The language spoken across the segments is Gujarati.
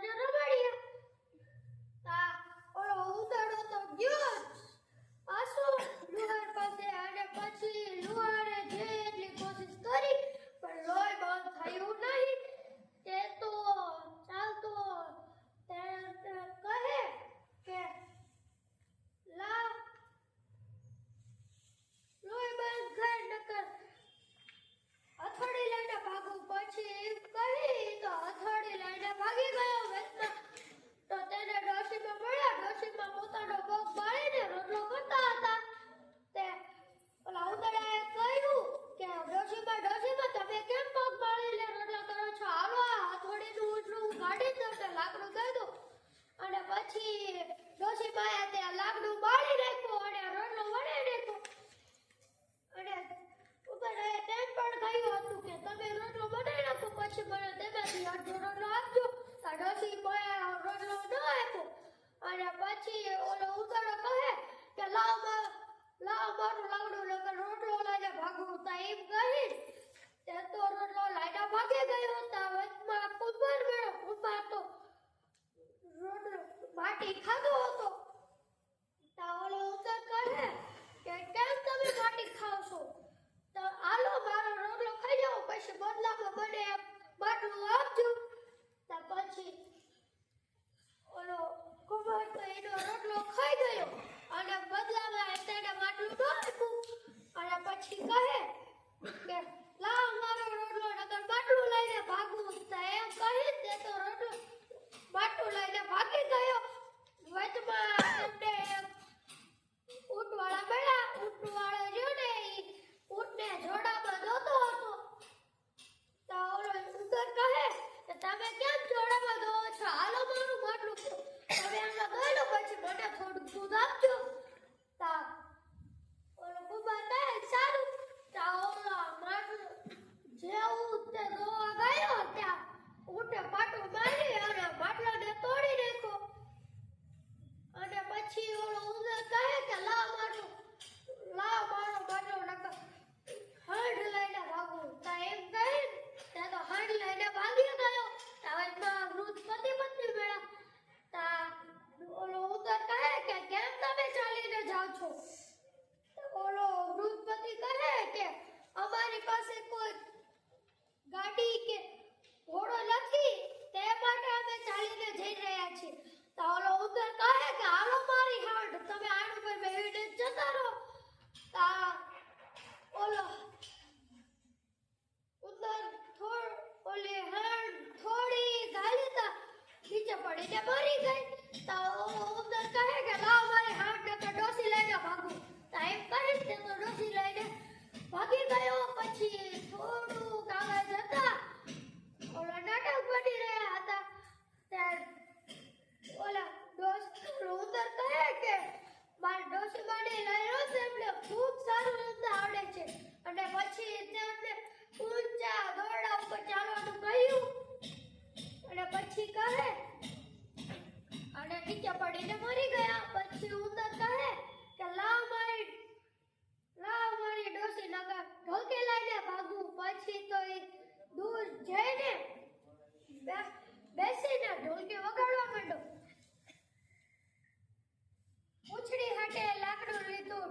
Thank you. પછી ડોશી બાયા તે લાકડું બાળી નાખ્યું અને રણનો વળી નાખ્યો. અને ઉપર એ તેમ પણ કહ્યું હતું કે તમે રોટલો બનાવી નાખો, પછી મને તેમાંથી અડધો રોટલો આપજો. આ ડોશી બાયા રોટલો ન આપ્યો. અને પછી ઓલો ઉતરો માટી ખાધો હતો. તાવલો ઉતર કહે કે કેમ તમે માટી ખાવ છો તો આલો મારો રોટલો ખાઈ જાઓ, પછી બદલામાં બને એમ બાટલું આપજો. તો પછી ઓલો કુંભાર તો એનો રોટલો ખાઈ ગયો અને બદલામાં તેને માટલું ન આપ્યું.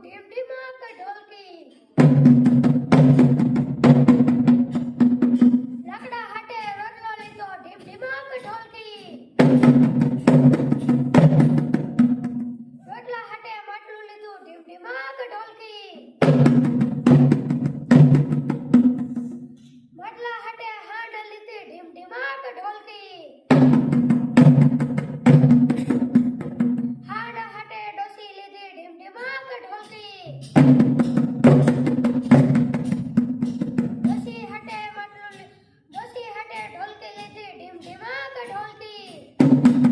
Dave, Dave. ઢોલકી ઢીમ ઢીમા ઢોલકી.